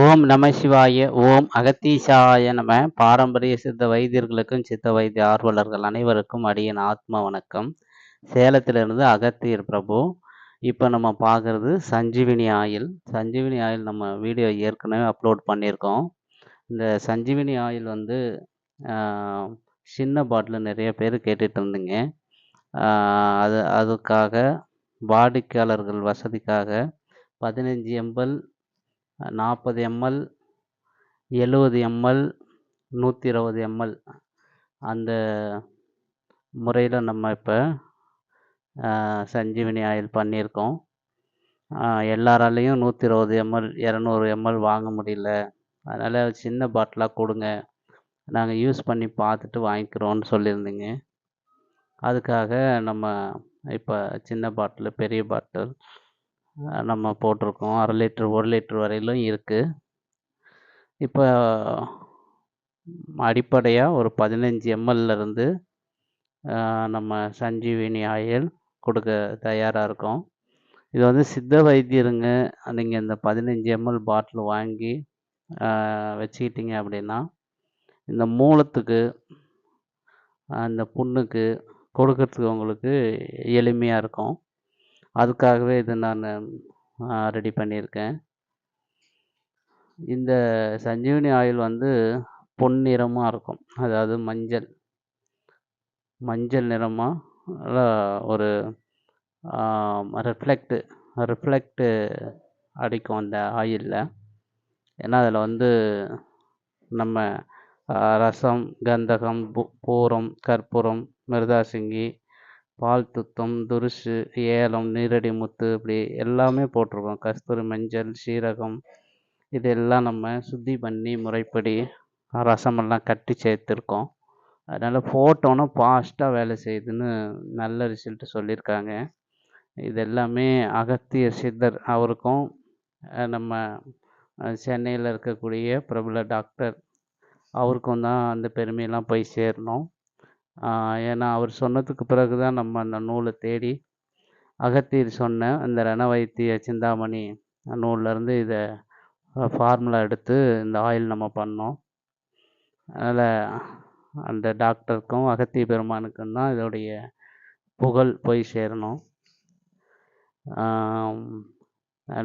ஓம் நம சிவாய ஓம் அகத்தீசாய நம. பாரம்பரிய சித்த வைத்தியர்களுக்கும் சித்த வைத்திய ஆர்வலர்கள் அனைவருக்கும் அடியின் ஆத்ம வணக்கம். சேலத்திலிருந்து அகத்தியர் பிரபு. இப்போ நம்ம பார்க்குறது சஞ்சீவினி ஆயில். சஞ்சீவினி ஆயில் நம்ம வீடியோ ஏற்கனவே அப்லோட் பண்ணியிருக்கோம். இந்த சஞ்சீவினி ஆயில் வந்து சின்ன பாட்டில் நிறைய பேர் கேட்டுட்டு இருந்தீங்க. அது அதுக்காக வாடிக்கையாளர்கள் வசதிக்காக பதினஞ்சு எம்எல் நாற்பது எம்எல் எழுவது எம்எல் நூற்றி இருபது எம்எல். அந்த முறையில் நம்ம இப்போ சஞ்சீவினி ஆயில் பண்ணியிருக்கோம். எல்லாராலேயும் நூற்றி இருபது எம்எல் இரநூறு எம்எல் வாங்க முடியல. அதனால் சின்ன பாட்டிலாக கொடுங்க. நாங்கள் யூஸ் பண்ணி பார்த்துட்டு வாங்கிக்கிறோன்னு சொல்லியிருந்தீங்க. அதுக்காக நம்ம இப்போ சின்ன பாட்டில் பெரிய பாட்டில் நம்ம போட்டிருக்கோம். அரை லிட்ரு ஒரு லிட்ரு வரையிலும் இருக்குது இப்போ அடிப்படையாக ஒரு பதினஞ்சு எம்எல்லேருந்து நம்ம சஞ்சீவினி ஆயில் கொடுக்க தயாராக இருக்கோம். இது வந்து சித்த வைத்தியருங்க. நீங்கள் இந்த பதினஞ்சு எம்எல் பாட்டில் வாங்கி வச்சுக்கிட்டீங்க அப்படின்னா இந்த மூலத்துக்கு அந்த புண்ணுக்கு கொடுக்கறதுக்கு உங்களுக்கு எளிமையாக இருக்கும். அதுக்காகவே இது நான் ரெடி பண்ணியிருக்கேன். இந்த சஞ்சீவினி ஆயில் வந்து பொன்னிறமாக இருக்கும். அதாவது மஞ்சள். மஞ்சள் நிறமாக ஒரு ரிஃப்ளெக்ட்டு ரிஃப்ளெக்ட்டு அடிக்கும் அந்த ஆயிலில் ஏன்னா அதில் வந்து நம்ம ரசம் கந்தகம் பூ பூரம் கற்பூரம் மிருதாசிங்கி பால் துத்தம் துருசு ஏலம் நீரடி முத்து இப்படி எல்லாமே போட்டிருக்கோம். கஸ்தூரி மஞ்சள் சீரகம் இதெல்லாம் நம்ம சுத்தி பண்ணி முறைப்படி ரசமெல்லாம் கட்டி சேர்த்துருக்கோம். அதனால் போட்டோன்னா ஃபாஸ்ட்டாக வேலை செய்யுதுன்னு நல்ல ரிசல்ட் சொல்லியிருக்காங்க. இது எல்லாமே அகத்திய சித்தர் அவருக்கும் நம்ம சென்னையில் இருக்கக்கூடிய பிரபல டாக்டர் அவருக்கும் தான் அந்த பெருமையெல்லாம் போய் சேரணும். ஏன்னா அவர் சொன்னதுக்கு பிறகு தான் நம்ம அந்த நூலை தேடி அகத்தியர் சொன்ன அந்த ரண வைத்திய சிந்தாமணி நூல்லேருந்து இதை ஃபார்முலா எடுத்து இந்த ஆயில் நம்ம பண்ணோம். அதனால் அந்த டாக்டருக்கும் அகத்திய பெருமானுக்கும் தான் இதோடைய புகழ் போய் சேரணும்.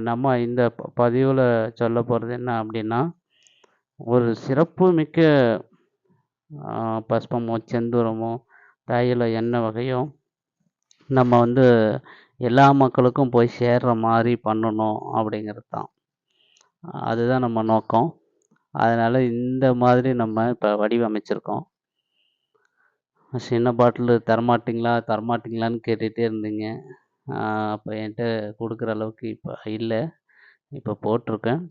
நம்ம இந்த பதிவில் சொல்ல போகிறது என்ன அப்படின்னா ஒரு சிறப்பு மிக்க பஸ்பமோ செந்தூரமோ தையலோ எண்ணெய் வகையோ நம்ம வந்து எல்லா மக்களுக்கும் போய் சேர்ற மாதிரி பண்ணணும் அப்படிங்கிறது தான் அதுதான் நம்ம நோக்கம். அதனால் இந்த மாதிரி நம்ம இப்போ வடிவமைச்சிருக்கோம். சின்ன பாட்டிலு தரமாட்டிங்களா தரமாட்டிங்களான்னு கேட்டுகிட்டே இருந்தீங்க. அப்போ என்கிட்ட கொடுக்குற அளவுக்கு இப்போ இல்லை. இப்போ போட்டிருக்கேன்.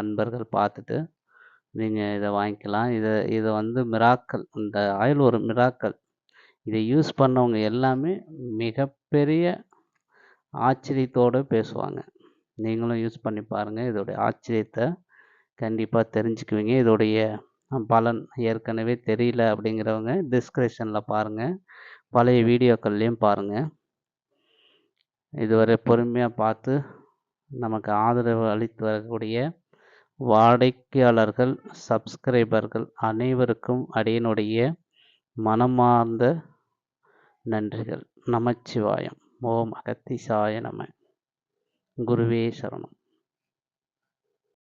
அன்பர்கள் பார்த்துட்டு. நீங்கள் இதை வாங்கிக்கலாம். இதை இதை வந்து மிராக்கள் இந்த ஆயில் ஒரு மிராக்கள். இதை யூஸ் பண்ணவங்க எல்லாமே மிகப்பெரிய ஆச்சரியத்தோடு பேசுவாங்க. நீங்களும் யூஸ் பண்ணி பாருங்கள் இதோடைய ஆச்சரியத்தை கண்டிப்பாக தெரிஞ்சுக்குவீங்க. இதோடைய பலன் ஏற்கனவே தெரியல அப்படிங்கிறவங்க டிஸ்கிரிப்ஷனில் பாருங்கள் பழைய வீடியோக்கள்லேயும் பாருங்கள் இதுவரை பொறுமையாக பார்த்து நமக்கு ஆதரவு அளித்து வரக்கூடிய வாடிக்கையாளர்கள் சப்ஸ்கிரைபர்கள் அனைவருக்கும் அடியனுடைய மனமார்ந்த நன்றிகள். நமச்சிவாயம். ஓம் அகத்திசாய நம. குருவே சரணம்.